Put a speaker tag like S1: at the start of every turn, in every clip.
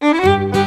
S1: Mm-hmm.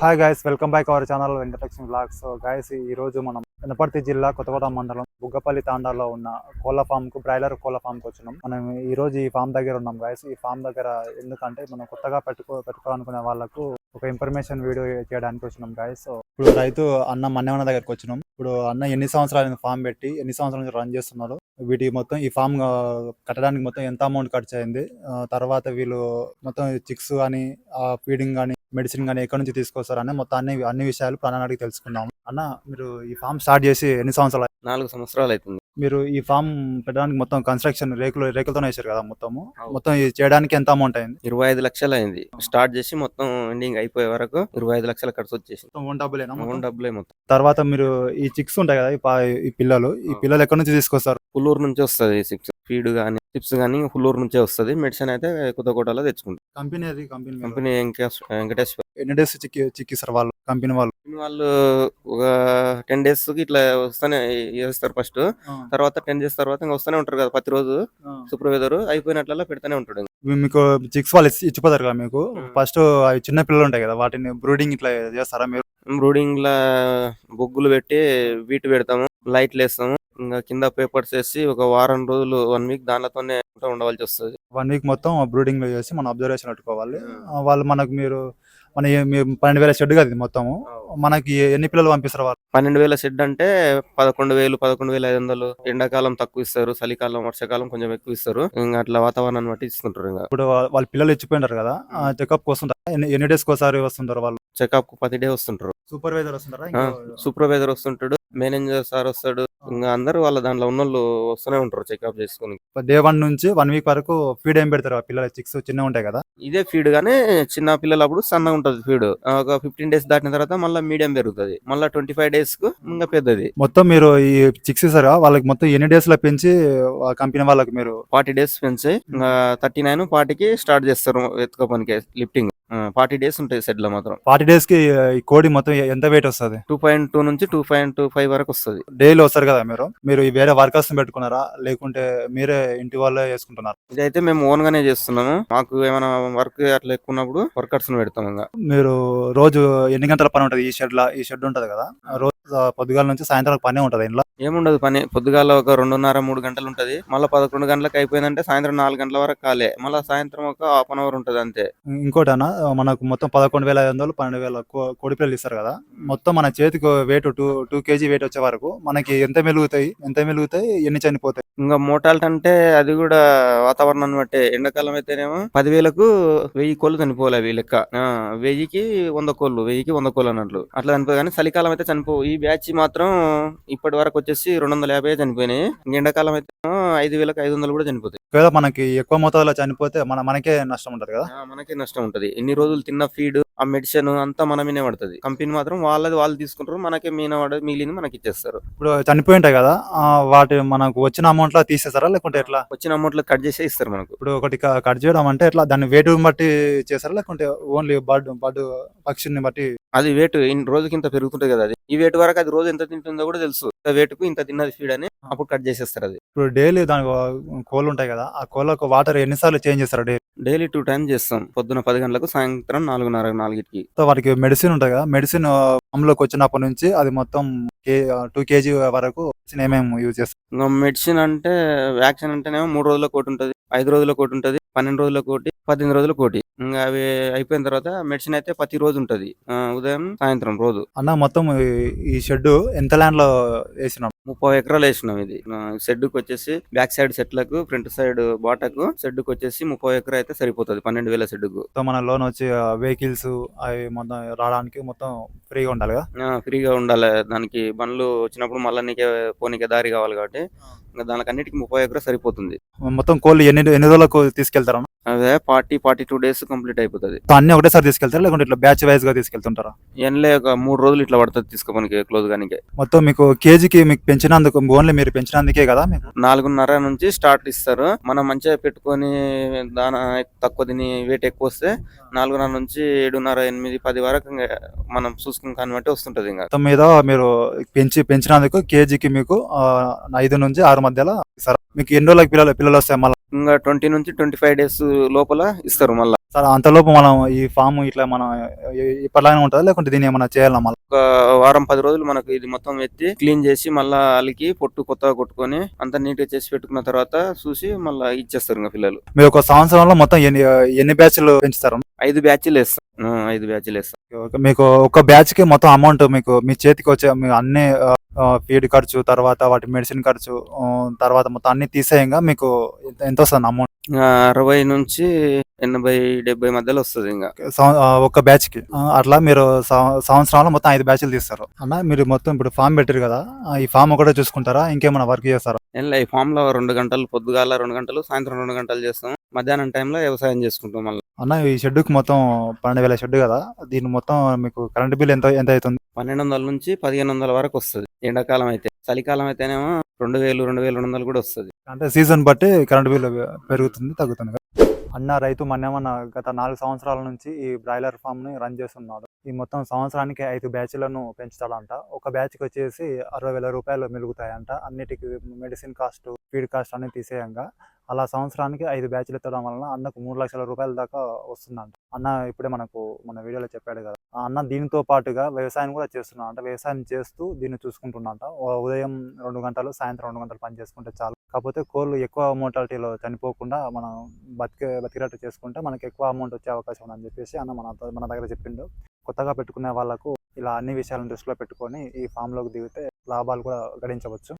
S1: Hi guys welcome back our channel Venkatalakshmi blogs so guys ఈ రోజు మనం వెనపర్తి జిల్లా కొత్తకోట మండలం బుగ్గపల్లి తాండాలో ఉన్న కోళ్ళ ఫామ్కు బ్రాయిలర్ కోళ్ళ ఫామ్కు వచ్చినాం. మనం ఈ రోజు ఈ ఫామ్ దగ్గర ఉన్నాం గైస్ ఈ ఫామ్ దగ్గర ఎందుకంటే మనం కొత్తగా పెట్టుకో పెట్టుకోవాలనుకునే వాళ్ళకు ఒక ఇన్ఫర్మేషన్ వీడియో చేయడానికి వచ్చినాం గాయస్ ఇప్పుడు రైతు అన్న మన్నేమన్న దగ్గరకు వచ్చినాం. ఇప్పుడు అన్న ఎన్ని సంవత్సరాలు ఫామ్ పెట్టి ఎన్ని సంవత్సరాల నుంచి రన్ చేస్తున్నారు వీటికి మొత్తం ఈ ఫామ్ కట్టడానికి మొత్తం ఎంత అమౌంట్ ఖర్చు అయింది? తర్వాత వీళ్ళు మొత్తం చిక్స్ కానీ ఫీడింగ్ కానీ మెడిసిన్ కానీ ఎక్కడి నుంచి తీసుకొస్తారు అనే మొత్తం అన్ని అన్ని విషయాలు ప్రాణానికి తెలుసుకుందాం. అన్న మీరు ఈ ఫామ్ స్టార్ట్ చేసి ఎన్ని సంవత్సరాలు
S2: నాలుగు సంవత్సరాలు అవుతుంది.
S1: మీరు ఈ ఫామ్ పెట్టడానికి మొత్తం కన్స్ట్రక్షన్ రేకులు రేకులతోనే వేసారు కదా మొత్తము?
S2: అవును.
S1: మొత్తం ఇది చేయడానికి ఎంత అమౌంట్ అయింది?
S2: ఇరవై ఐదు లక్షలు అయింది. స్టార్ట్ చేసి మొత్తం ఎండింగ్ అయిపోయే వరకు ఇరవై ఐదు లక్షల ఖర్చు వచ్చేసింది.
S1: మొత్తం ఓన్ డబ్బులేనా మొత్తం?
S2: అమౌంట్ డబ్బులే మొత్తం.
S1: తర్వాత మీరు ఈ చిక్స్ ఉంటాయి కదా ఈ పా- ఈ పిల్లలు ఈ. పిల్లలు ఎక్కడి నుంచి తీసుకొస్తారు?
S2: పుల్లూరు నుంచి వస్తుంది సిక్స్ ఫీడ్ కానీ చిప్స్ కానీ పుల్లూరు నుంచే వస్తుంది. మెడిసిన్ అయితే కొత్తకోటలో తెచ్చుకుంటాం
S1: కంపెనీ అది కంపెనీ
S2: కంపెనీ వెంకటేశ్- వెంకటేశ్వర.
S1: ఎన్ని డేస్ చిక్కి చిక్కిస్తారు వాళ్ళు? కంపెనీ వాళ్ళు?
S2: వాళ్ళు ఒక టెన్ డేస్కి ఇట్లా వస్తానే చేస్తారు ఫస్ట్ తర్వాత టెన్ డేస్ తర్వాత ఇంకా వస్తూనే ఉంటారు కదా ప్రతి రోజు సూపర్వైజర్ అయిపోయినట్ల పెడతానే ఉంటాడు
S1: మీకు చిక్స్ వాళ్ళు ఇచ్చి- ఇచ్చిపోతారు కదా మీకు. ఫస్ట్ అవి చిన్న పిల్లలు ఉంటాయి కదా వాటిని బ్రూడింగ్ ఇట్లా చేస్తారా మీరు?
S2: బ్రూడింగ్ లా బొగ్గులు పెట్టి వీటి పెడతాము లైట్లు వేస్తాము. ఇంకా కింద పేపర్స్ వేసి ఒక వారం రోజులు వన్ వీక్ దానితోనే ఉండవలసి వస్తుంది.
S1: వన్ వీక్ మొత్తం బ్రూడింగ్లో చేసి మనం అబ్జర్వేషన్ పెట్టుకోవాలి. వాళ్ళు మనకు మీరు మన పన్నెండు వేల షెడ్ కదా మొత్తము. మనకి ఎన్ని పిల్లలు పంపిస్తారు వాళ్ళు?
S2: పన్నెండు వేల షెడ్ అంటే పదకొండు వేలు పదకొండు వేల ఐదు వందలు. ఎండాకాలం తక్కువ ఇస్తారు చలికాలం వర్షాకాలం కొంచెం ఎక్కువ ఇస్తారు. ఇంకా అట్లా వాతావరణాన్ని బట్టి ఇస్తుంటారు ఇంకా.
S1: ఇప్పుడు వాళ్ళ పిల్లలు ఇచ్చిపోయినారు కదా చెకప్ వస్తుంటారు? ఎన్ని- డేస్ ఒకసారి వస్తుంటారు వాళ్ళు?
S2: చెకప్కు ప్రతి డే వస్తుంటారు.
S1: సూపర్వైజర్ వస్తుంటారా
S2: సూపర్వైజర్ వస్తుంటాడు మేనేజర్ సార్ వస్తాడు. ఇంకా అందరూ వాళ్ళ దాంట్లో ఉన్న వాళ్ళు వస్తూనే ఉంటారు చెకప్ చేసుకుని.
S1: డే వన్ నుంచి వన్ వీక్ వరకు ఫీడ్ ఏం పెడతారు ఆ పిల్లల చిక్స్ చిన్నగా ఉంటాయి కదా?
S2: ఇదే ఫీడ్ గానే చిన్న పిల్లలప్పుడు సన్నగా ఉంటది ఫీడ్. ఒక ఫిఫ్టీన్ డేస్ దాటిన తర్వాత మళ్ళీ మీడియం పెరుగుతుంది. మళ్ళీ ట్వంటీ ఫైవ్ డేస్కు ఇంకా పెద్దది.
S1: మొత్తం మీరు ఈ చిక్స్ ఇస్తారా వాళ్ళకి మొత్తం ఎన్ని డేస్లో పెంచి కంపెనీ వాళ్ళకి మీరు?
S2: ఫార్టీ డేస్ పెంచి ఇంకా థర్టీ నైన్ ఫార్టీకి స్టార్ట్ చేస్తారు ఎత్తుకో పనికి లిఫ్టింగ్. ఫార్టీ డేస్ ఉంటాయి సెడ్లో మాత్రం.
S1: ఫార్టీ డేస్కి ఈ కోడి మొత్తం ఎంత వెయిట్ వస్తుంది?
S2: టూ పాయింట్ టూ నుంచి టూ పాయింట్ టూ ఫైవ్ వరకు వస్తుంది.
S1: డైలీ వస్తారు కదా మీరు? మీరు వేరే వర్కర్స్ పెట్టుకున్నారా? లేకుంటే మీరే ఇంటి వాళ్ళే చేసుకుంటున్నారు?
S2: ఇదైతే మేము ఓన్ గానే చేస్తున్నాము. మాకు ఏమైనా వర్క్ అట్లా ఎక్కువ ఉన్నప్పుడు వర్కర్స్ పెడతాం ఇంకా.
S1: మీరు రోజు ఎన్ని గంటల పని ఉంటది ఈ షెడ్ లా ఈ షెడ్ ఉంటది కదా? రోజు పొద్దుగాల నుంచి సాయంత్రం పని ఉంటది ఇంట్లో?
S2: ఏముండదు పని. పొద్దుగాల ఒక రెండున్నర మూడు గంటలు ఉంటది. మళ్ళీ పదకొండు గంటలకు అయిపోయిందంటే సాయంత్రం నాలుగు గంటల వరకు కాలే. మళ్ళీ సాయంత్రం ఒక హాఫ్ అన్ అవర్ ఉంటది అంతే.
S1: ఇంకోటనా? మనకు మొత్తం పదకొండు వేల ఐదు వందలు పన్నెండు వేల కోడి పిల్లలు ఇస్తారు కదా. మొత్తం మన చేతికి weight two two kg weight వచ్చే వరకు మనకి ఎంత మెలుగుతాయి ఎంత మెలుగుతాయి ఎన్ని చనిపోతాయి?
S2: ఇంకా మోటాల్ట్ అంటే అది కూడా వాతావరణాన్ని బట్టే ఎండాకాలం అయితేనేమో పదివేలకు వెయ్యి కోళ్ళు చనిపోవాలి అవి లెక్క. వెయ్యికి వంద కోళ్ళు వెయ్యికి వంద కోళ్ళు అన్నట్లు. అట్లా చనిపోయి కానీ చలికాలం అయితే చనిపో ఈ బ్యాచ్ మాత్రం ఇప్పటి వరకు వచ్చేసి రెండు వందల యాభై చనిపోయినాయి. ఇంక ఎండాకాలం అయితే ఐదు వేలకు ఐదు వందలు కూడా చనిపోతాయి.
S1: ఒకవేళ మనకి ఎక్కువ మోతాదులో చనిపోతే మన మనకే నష్టం ఉంటది కదా?
S2: మనకే నష్టం ఉంటది. ఎన్ని రోజులు తిన్న ఫీడ్ ఆ మెడిసిన్ అంతా మన మీనే పడుతుంది. కంపెనీ మాత్రం వాళ్ళది వాళ్ళు తీసుకుంటారు మనకే మీన పడ మిగిలింది మనకి ఇచ్చేస్తారు
S1: ఇప్పుడు చనిపోయి ఉంటాయి కదా ఆ, వాటి మనకు వచ్చిన అమౌంట్లో తీసేస్తారా లేకుంటే ఎట్లా?
S2: వచ్చిన అమౌంట్లో కట్ చేసే ఇస్తారు మనకు.
S1: ఇప్పుడు ఒకటి క- కట్ చేయడం అంటే ఎట్లా? దాన్ని వెయిట్ బట్టి చేస్తారా లేకుంటే ఓన్లీ బర్డ్ బర్డ్ పక్షిని బట్టి?
S2: అది వెయిట్ రోజుకి ఇంత పెరుగుతుంటది కదా అది. ఈ వెయిట్ వరకు అది రోజు ఎంత తింటుందో కూడా తెలుసు. ఇంత weight కు ఇంత తిన్నది ఫీడ్ అని అప్పుడు కట్ చేసేస్తారు అది.
S1: ఇప్పుడు డైలీ దానికి కోళ్ళు ఉంటాయి కదా ఆ కోళ్ళకు వాటర్ ఎన్నిసార్లు చేంజ్ చేస్తారు డైలీ?
S2: డైలీ టూ టైమ్స్ చేస్తాం. పొద్దున పది గంటలకు సాయంత్రం నాలుగున్నర నాలుగిటికి.
S1: వాటికి మెడిసిన్ ఉంటుంది కదా మెడిసిన్ అమలుకి వచ్చినప్పటి నుంచి అది మొత్తం టూ కేజీ వరకు ఏమేమి యూజ్ చేస్తారు?
S2: ఇంకా మెడిసిన్ అంటే వ్యాక్సిన్ అంటేనేమో మూడు రోజుల కోటి ఉంటది ఐదు రోజుల కోటి ఉంటది పన్నెండు రోజుల కోటి పద్దెనిమిది రోజుల కోటి. అవి అయిపోయిన తర్వాత మెడిసిన్ అయితే ప్రతి రోజు ఉంటది ఉదయం సాయంత్రం రోజు.
S1: అన్న మొత్తం ఈ- షెడ్ ఎంత ల్యాండ్లో వేసినాం?
S2: ముప్పై ఎకరాలు వేసినాం ఇది. షెడ్కు వచ్చేసి బ్యాక్ సైడ్ సెట్లకు ఫ్రంట్ సైడ్ బాటకు షెడ్కు వచ్చేసి ముప్పై ఎకరా అయితే సరిపోతుంది పన్నెండు వేల షెడ్కు
S1: మొత్తం మన లోన్ వచ్చి వెహికల్స్ అవి మొత్తం రావడానికి మొత్తం ఫ్రీగా ఉండాలి
S2: ఫ్రీగా ఉండాలి. దానికి బండ్లు వచ్చినప్పుడు మళ్ళీ నీకే పోనీకే దారి కావాలి కాబట్టి. దానికి అన్నిటికీ ముప్పై ఎకరా సరిపోతుంది.
S1: మొత్తం కోళ్ళు ఎన్ని ఎన్ని రోజులకు తీసుకెళ్తారా?
S2: అదే forty forty two days complete అయిపోతుంది.
S1: అన్ని ఒకటేసారి తీసుకెళ్తారా? లేకుంటే ఇట్లా బ్యాచ్ వైజ్గా తీసుకెళ్తుంటారా?
S2: ఎన్లే ఒక మూడు రోజులు ఇట్లా పడుతుంది తీసుకోవడానికి క్లోజ్ కానీ
S1: మొత్తం మీకు కేజీకి మీకు పెంచినందుకు ఓన్లీ మీరు పెంచినందుకే కదా మీకు?
S2: నాలుగున్నర నుంచి స్టార్ట్ ఇస్తారు. మనం మంచిగా పెట్టుకొని దాన తక్కువ తిని వెయిట్ ఎక్కువ వస్తే నాలుగున్నర నుంచి ఏడున్నర ఎనిమిది పది వరకు మనం చూసుకుని కాని బట్టి వస్తుంటది ఇంకా.
S1: మొత్తం మీద మీరు పెంచి పెంచినందుకు కేజీకి మీకు ఆ, ఐదు నుంచి ఆరు మధ్యలో ఇస్తారు మీకు ఎన్ని రోజులకి పిల్లలు పిల్లలు వస్తాయి మళ్ళీ?
S2: ఇంకా ట్వంటీ నుంచి ట్వంటీ ఫైవ్ డేస్ లోపల ఇస్తారు మళ్ళీ.
S1: సార్ అంతలోపు మనం ఈ ఫామ్ ఇట్లా మనం ఇ- ఇప్పటిలాగానే ఉంటుందా? లేకుంటే దీన్ని ఏమైనా చేయాలా మళ్ళీ?
S2: ఒక వారం పది రోజులు మనకు ఇది మొత్తం ఎత్తి క్లీన్ చేసి మళ్ళా అలికి పొట్టు కొత్తగా కొట్టుకొని అంత నీట్గా చేసి పెట్టుకున్న తర్వాత చూసి మళ్ళా ఇచ్చేస్తారు ఇంకా పిల్లలు.
S1: మీరు ఒక సంవత్సరంలో మొత్తం ఎన్ని ఎన్ని బ్యాచ్లు పెంచుతారు?
S2: ఐదు బ్యాచ్లు వేస్తాం ఐదు బ్యాచ్లు వేస్తాం
S1: మీకు ఒక బ్యాచ్కి మొత్తం అమౌంట్ మీకు మీ చేతికి వచ్చే మీ అన్ని ఫీడ్ ఖర్చు తర్వాత వాటి మెడిసిన్ ఖర్చు తర్వాత మొత్తం అన్ని తీసేయంగా మీకు ఎంత- వస్తుంది అమౌంట్?
S2: అరవై నుంచి ఎనభై డెబ్బై మధ్యలో వస్తుంది ఇంకా.
S1: ఒక బ్యాచ్కి అట్లా మీరు సంవత్సరంలో మొత్తం ఐదు బ్యాచ్లు తీస్తారు. అన్న మీరు మొత్తం ఇప్పుడు ఫామ్ పెట్టారు కదా ఈ ఫామ్ ఒకటే చూసుకుంటారా? ఇంకేమైనా వర్క్ చేస్తారా?
S2: ఈ ఫామ్లో రెండు గంటలు పొద్దుగాల రెండు గంటలు సాయంత్రం రెండు గంటలు చేస్తాం. మధ్యాహ్నం టైంలో వ్యవసాయం చేసుకుంటాం మళ్ళీ.
S1: అన్న ఈ షెడ్యూకి మొత్తం పన్నెండు వేల షెడ్ కదా దీని మొత్తం మీకు కరెంట్ బిల్ ఎంత ఎంత అవుతుంది?
S2: పన్నెండు వందల నుంచి పదిహేను వందల వరకు వస్తుంది. ఎండాకాలం అయితే. చలికాలం అయితేనేమో రెండు వేలు రెండు వేలు రెండు వందలు కూడా వస్తుంది.
S1: అంటే సీజన్ బట్టి కరెంట్ బిల్లు పెరుగుతుంది తగ్గుతుంది అన్న రైతు మన్నేమన్న గత నాలుగు సంవత్సరాల నుంచి ఈ బ్రాయిలర్ ఫామ్ని రన్ చేస్తున్నాడు. ఈ మొత్తం సంవత్సరానికి ఐదు బ్యాచ్లను పెంచుతాడంట. ఒక బ్యాచ్కి వచ్చేసి అరవై వేల రూపాయలు మిగులుతాయంట. అన్నిటికీ మెడిసిన్ కాస్ట్ ఫీడ్ కాస్ట్ అన్ని తీసేయంగా. అలా సంవత్సరానికి ఐదు బ్యాచ్లు ఎత్తడం వలన అన్నకు మూడు లక్షల రూపాయల దాకా వస్తుందంట. అన్న ఇప్పుడే మనకు మన వీడియోలో చెప్పాడు కదా. అన్న దీనితో పాటుగా వ్యవసాయం కూడా చేస్తున్నాడు అంటే వ్యవసాయం చేస్తూ దీన్ని చూసుకుంటున్నాడంట ఓ ఉదయం రెండు గంటలు సాయంత్రం రెండు గంటలు పని చేసుకుంటే చాలు. కాకపోతే కోళ్ళు ఎక్కువ మోటాలిటీలో చనిపోకుండా మనం బతికే బతికేటట్టు చేసుకుంటే మనకి ఎక్కువ అమౌంట్ వచ్చే అవకాశం ఉందని చెప్పేసి అన్న మన మన దగ్గర చెప్పిండు. కొత్తగా పెట్టుకునే వాళ్ళకు ఇలా అన్ని విషయాలను దృష్టిలో పెట్టుకొని ఈ ఫామ్లోకి దిగితే లాభాలు కూడా గడించవచ్చు.